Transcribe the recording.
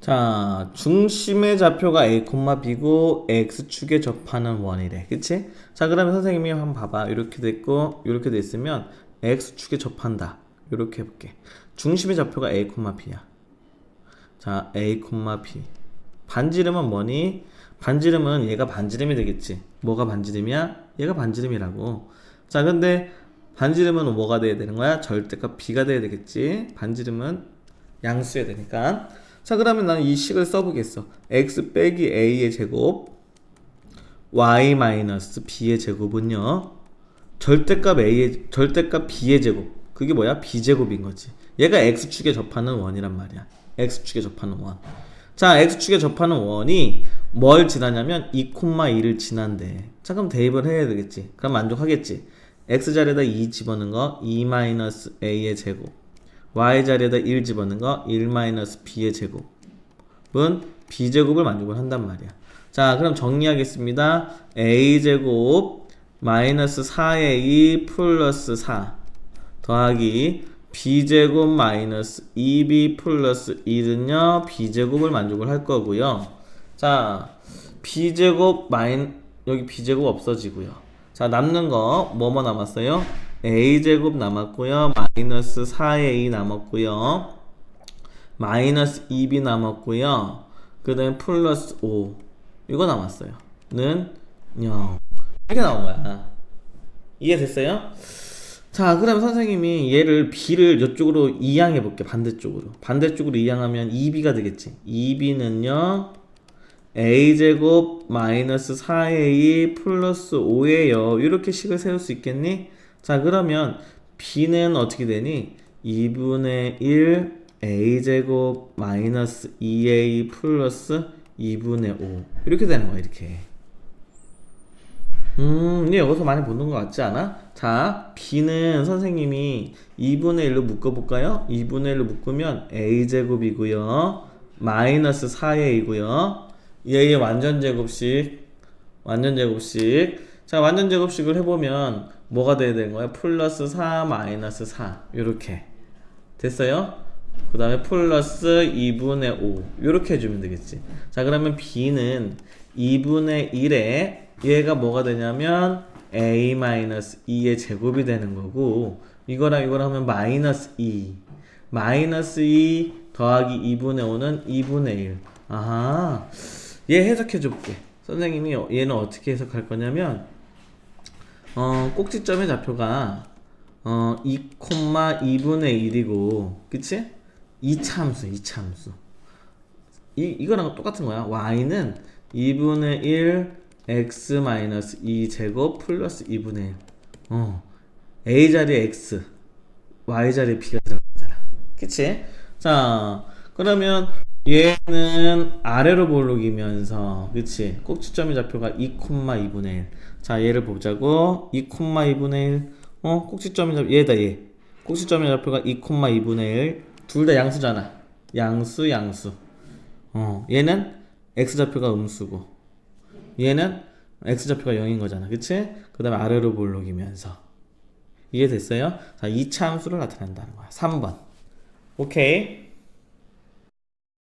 자, 중심의 좌표가 a, b고 x축에 접하는 원이래. 그치? 자, 그러면 선생님이 한번 봐봐. 이렇게 됐고, 이렇게 됐으면 x축에 접한다. 이렇게 해볼게. 중심의 좌표가 a, b야. 자, a, b. 반지름은 뭐니? 반지름은 얘가 반지름이 되겠지. 뭐가 반지름이야? 얘가 반지름이라고. 자, 근데 반지름은 뭐가 돼야 되는 거야? 절대값 b가 돼야 되겠지. 반지름은 양수해야 되니까. 자, 그러면 나는 이 식을 써보겠어. x 빼기 a의 제곱 y 마이너스 b의 제곱은요. 절대값 a의 절대값 b의 제곱. 그게 뭐야? b 제곱인 거지. 얘가 x축에 접하는 원이란 말이야. x축에 접하는 원. 자, x축에 접하는 원이 뭘 지나냐면 2,2를 지난대. 자, 그럼 대입을 해야 되겠지. 그럼 만족하겠지. x 자리에다 2 집어넣은 거2 마이너스 a의 제곱. Y 자리에다 1 집어넣은 거1 마이너스 b의 제곱은 b 제곱을 만족을 한단 말이야. 자, 그럼 정리하겠습니다. a 제곱 마이너스 4a 플러스 4 더하기 b제곱 마이너스 2b 플러스 1은요 b제곱을 만족을 할 거고요 자 b제곱 마인 여기 b제곱 없어지고요 자 남는 거 뭐뭐 남았어요 a제곱 남았고요 마이너스 4a 남았고요 마이너스 2b 남았고요 그 다음에 플러스 5 이거 남았어요 는 0. 이렇게 나온 거야 이해됐어요? 자, 그럼 선생님이 얘를 b를 이쪽으로 이항해 볼게. 반대쪽으로. 반대쪽으로 이항하면 2b가 되겠지. 2b는요. a제곱 마이너스 4a 플러스 5예요. 이렇게 식을 세울 수 있겠니? 자, 그러면 b는 어떻게 되니? 2분의 1 a제곱 마이너스 2a 플러스 2분의 5 이렇게 되는 거야, 이렇게. 음, 이제 여기서 많이 보는 것 같지 않아? 자, b는 선생님이 2분의 1로 묶어볼까요? 2분의 1로 묶으면 a제곱이고요. 마이너스 4a이고요. 얘의 완전 제곱식, 완전 제곱식. 자, 완전 제곱식을 해보면 뭐가 돼야 되는 거야? 플러스 4 마이너스 4 이렇게. 됐어요? 그 다음에 플러스 2분의 5 이렇게 해주면 되겠지. 자 그러면 b는 2분의 1에 얘가 뭐가 되냐면 a 마이너스 2의 제곱이 되는 거고 이거랑 이거랑 하면 마이너스 2 마이너스 2 더하기 2분의 5는 2분의 1 아하. 얘 해석해 줄게 선생님이 얘는 어떻게 해석할 거냐면 어 꼭지점의 좌표가 어 2,2분의 1이고 그치? 이차함수 이차함수 이, 이거랑 똑같은 거야 y는 2분의 1 x 마이너스 2 제곱 플러스 2분의 1 어. a 자리에 x y 자리에 b가 들어가잖아 그치? 자 그러면 얘는 아래로 볼록이면서 그치? 꼭지점의 좌표가 2,2분의 1 자 얘를 보자고. 2,2분의 1 어? 꼭지점의 좌표 얘다 얘. 꼭지점의 좌표가 2,2분의 1 둘 다 양수잖아. 양수 양수. 어 얘는 x좌표가 음수고. 얘는 x좌표가 0인 거잖아. 그치? 그 다음에 아래로 볼록이면서. 이해됐어요? 자 2차 함수를 나타낸다는 거야. 3번. 오케이